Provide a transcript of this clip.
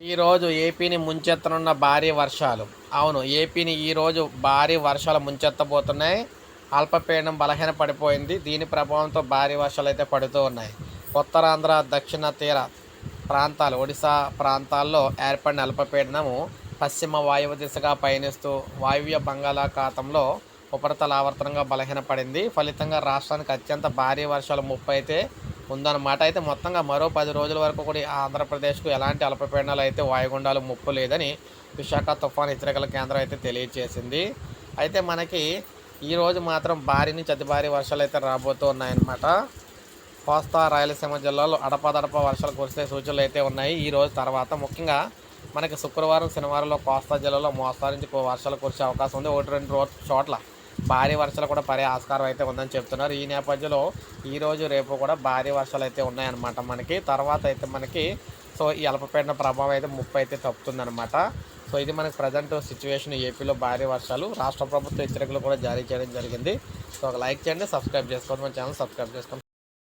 ఈరోజు ఏపీని ముంచెత్తనున్న భారీ వర్షాలు. అవును ఏపీని ఈరోజు భారీ వర్షాలు ముంచెత్తబోతున్నాయి. అల్పపీడనం బలహీన పడిపోయింది. దీని ప్రభావంతో భారీ వర్షాలు అయితే పడుతూ ఉన్నాయి. ఉత్తరాంధ్ర దక్షిణ తీర ప్రాంతాలు ఒడిశా ప్రాంతాల్లో ఏర్పడిన అల్పపీడనము పశ్చిమ వాయువు దిశగా పయనిస్తూ వాయువ్య బంగాళాఖాతంలో ఉపరితల ఆవర్తనంగా బలహీనపడింది. ఫలితంగా రాష్ట్రానికి అత్యంత భారీ వర్షాలు ముప్పై అయితే ఉందన్నమాట అయితే మొత్తంగా మరో పది రోజుల వరకు కూడా ఈ ఆంధ్రప్రదేశ్కు ఎలాంటి అల్పపీడనాలు అయితే వాయుగుండాలు ముప్పు లేదని విశాఖ తుఫాన్ హెచ్చరికల కేంద్రం అయితే తెలియజేసింది. అయితే మనకి ఈరోజు మాత్రం భారీ నుంచి అతి భారీ వర్షాలు అయితే రాబోతూ ఉన్నాయన్నమాట కోస్తా రాయలసీమ జిల్లాలో అడపాదడప వర్షాలు కురిసే సూచనలు అయితే ఉన్నాయి. ఈ రోజు తర్వాత ముఖ్యంగా మనకి శుక్రవారం శనివారంలో కోస్తా జిల్లాలో మోస్తారు నుంచి వర్షాలు కురిసే అవకాశం ఉంది. ఒకటి రెండు రోజు చోట్ల భారీ వర్షాలు కూడా పడే ఆస్కారం అయితే ఉందని చెప్తున్నారు. ఈ నేపథ్యంలో ఈ రోజు రేపు కూడా భారీ వర్షాలు అయితే ఉన్నాయన్నమాట మనకి. తర్వాత అయితే మనకి సో ఈ అల్పపీడన ప్రభావం అయితే ముప్పై అయితే తప్పుతుందన్నమాట. సో ఇది మనకి ప్రజెంట్ సిచ్యువేషన్ ఏపీలో భారీ వర్షాలు రాష్ట్ర ప్రభుత్వ హెచ్చరికలు కూడా జారీ చేయడం జరిగింది. సో ఒక లైక్ చేయండి సబ్స్క్రైబ్ చేసుకోండి మన ఛానల్ సబ్స్క్రైబ్ చేసుకోండి.